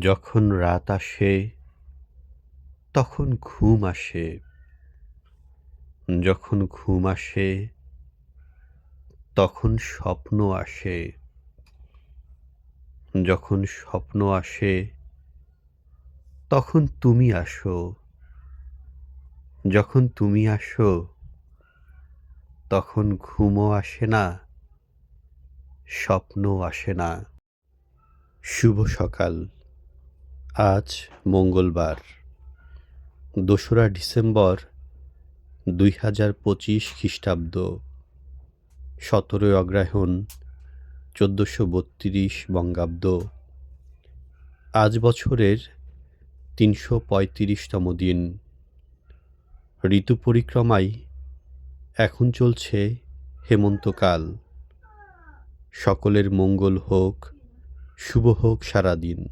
যখন রাত আসে, তখন ঘুম আসে। যখন ঘুম আসে, তখন স্বপ্ন আসে। যখন স্বপ্ন আসে, তখন তুমি আসো। যখন তুমি আসো, তখন ঘুমও আসে না, স্বপ্নও আসে না। শুভ সকাল। আজ মঙ্গলবার, দোসরা ডিসেম্বর দুই হাজার পঁচিশ খ্রিস্টাব্দ, সতেরোই অগ্রহায়ণ, চোদ্দোশো বত্রিশ বঙ্গাব্দ। আজ বছরের তিনশো পঁয়ত্রিশতম দিন। ঋতু পরিক্রমায় এখন চলছে হেমন্তকাল। সকলের মঙ্গল হোক, শুভ হোক সারাদিন।